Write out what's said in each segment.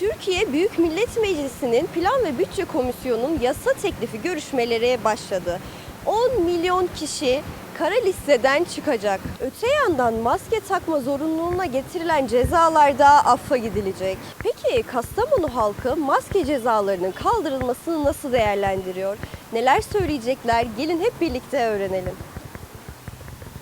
Türkiye Büyük Millet Meclisi'nin Plan ve Bütçe Komisyonu'nun yasa teklifi görüşmeleri başladı. 10 milyon kişi kara listeden çıkacak. Öte yandan maske takma zorunluluğuna getirilen cezalarda affa gidilecek. Peki Kastamonu halkı maske cezalarının kaldırılmasını nasıl değerlendiriyor? Neler söyleyecekler? Gelin hep birlikte öğrenelim.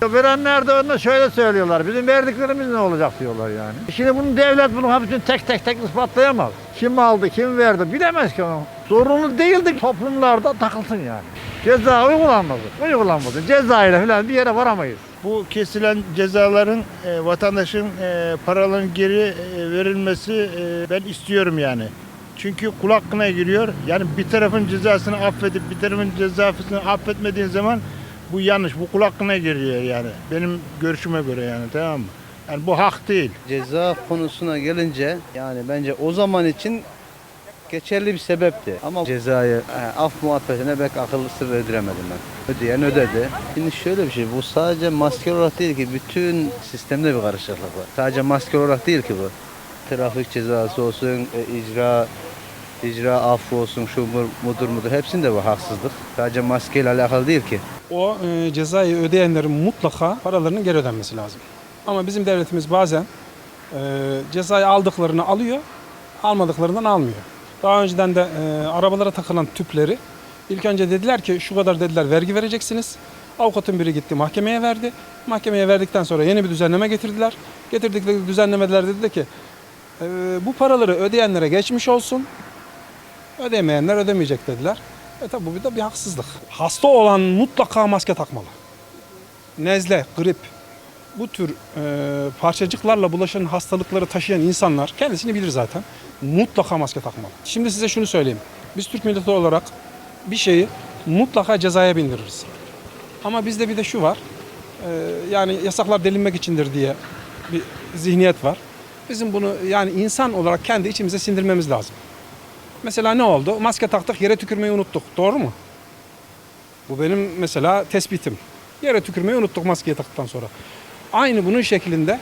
Verenler de ona şöyle söylüyorlar. Bizim verdiklerimiz ne olacak diyorlar yani. Şimdi bunu devlet bunu hepsini tek tek tek ispatlayamaz. Kim aldı, kim verdi bilemez ki onu. Zorunlu değildi toplumlarda takılsın yani. Ceza uygulanmadı. Uygulanmadı. Ceza ile falan bir yere varamayız. Bu kesilen cezaların e, vatandaşın e, paraların geri e, verilmesi e, ben istiyorum yani. Çünkü kul hakkına giriyor. Yani bir tarafın cezasını affedip bir tarafın cezasını affetmediğin zaman bu yanlış. Bu kul hakkına giriyor yani. Benim görüşüme göre yani tamam mı? Yani bu hak değil. Ceza konusuna gelince yani bence o zaman için geçerli bir sebepti. Ama cezayı e, af muhabbetine pek akıl sır ödüremedim ben. Ödeyen ödedi. Şimdi şöyle bir şey bu sadece maske olarak değil ki bütün sistemde bir karışıklık var. Sadece maske olarak değil ki bu. Trafik cezası olsun, e, icra icra affı olsun, şu mu- mudur mudur hepsinde bu haksızlık. Sadece maskeyle alakalı değil ki. O e, cezayı ödeyenlerin mutlaka paralarının geri ödenmesi lazım. Ama bizim devletimiz bazen e, cezayı aldıklarını alıyor, almadıklarından almıyor. Daha önceden de e, arabalara takılan tüpleri ilk önce dediler ki şu kadar dediler vergi vereceksiniz. Avukatın biri gitti mahkemeye verdi. Mahkemeye verdikten sonra yeni bir düzenleme getirdiler. Getirdikleri düzenlemeler dedi ki bu paraları ödeyenlere geçmiş olsun. Ödemeyenler ödemeyecek dediler. E tabi bu bir de bir haksızlık. Hasta olan mutlaka maske takmalı. Nezle, grip, bu tür e, parçacıklarla bulaşan hastalıkları taşıyan insanlar kendisini bilir zaten. Mutlaka maske takmalı. Şimdi size şunu söyleyeyim. Biz Türk milleti olarak bir şeyi mutlaka cezaya bindiririz. Ama bizde bir de şu var. e, yani yasaklar delinmek içindir diye bir zihniyet var. Bizim bunu yani insan olarak kendi içimize sindirmemiz lazım. Mesela ne oldu? Maske taktık, yere tükürmeyi unuttuk. Doğru mu? Bu benim mesela tespitim. Yere tükürmeyi unuttuk maskeyi taktıktan sonra. Aynı bunun şeklinde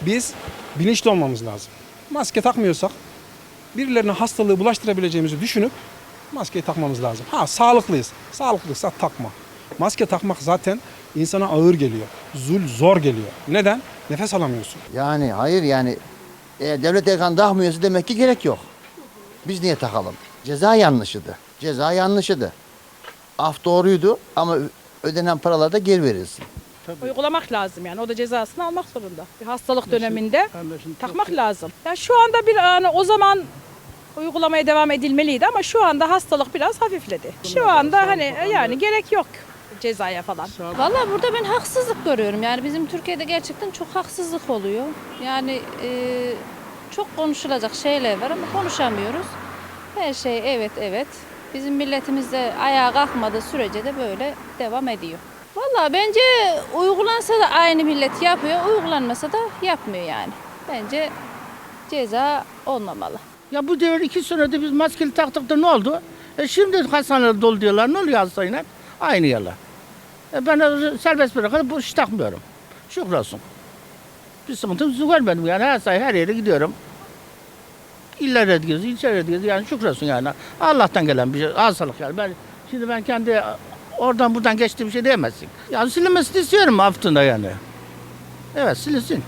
biz bilinçli olmamız lazım. Maske takmıyorsak birilerine hastalığı bulaştırabileceğimizi düşünüp maskeyi takmamız lazım. Ha sağlıklıyız. Sağlıklıysa takma. Maske takmak zaten insana ağır geliyor. Zul zor geliyor. Neden? Nefes alamıyorsun. Yani hayır yani eğer devlet erkan takmıyorsa demek ki gerek yok. Biz niye takalım? Ceza yanlışıydı. Ceza yanlışıydı. Af doğruydu ama ödenen paralar da geri verilsin. uygulamak lazım yani. O da cezasını almak zorunda. Bir hastalık döneminde takmak lazım. Ya şu anda bir yani o zaman uygulamaya devam edilmeliydi ama şu anda hastalık biraz hafifledi. Şu anda hani yani gerek yok cezaya falan. Valla burada ben haksızlık görüyorum. Yani bizim Türkiye'de gerçekten çok haksızlık oluyor. Yani e, çok konuşulacak şeyler var ama konuşamıyoruz. Her şey evet evet. Bizim milletimiz de ayağa kalkmadığı sürece de böyle devam ediyor. Valla bence uygulansa da aynı millet yapıyor, uygulanmasa da yapmıyor yani. Bence ceza olmamalı. Ya bu devir iki senede biz maskeli taktık da ne oldu? E şimdi hastaneler dolu diyorlar. Ne oluyor hastayla? Aynı yalan. E ben serbest bırakıp bu iş takmıyorum. Şükür olsun. Bir sıkıntım görmedim yani. Her say her yere gidiyorum. İllere gidiyoruz, ilçelere gidiyoruz. Yani şükür olsun yani. Allah'tan gelen bir şey. Hastalık yani. Ben, şimdi ben kendi oradan buradan geçtiğim bir şey diyemezsin. Yani silinmesini istiyorum haftında yani. Evet silinsin.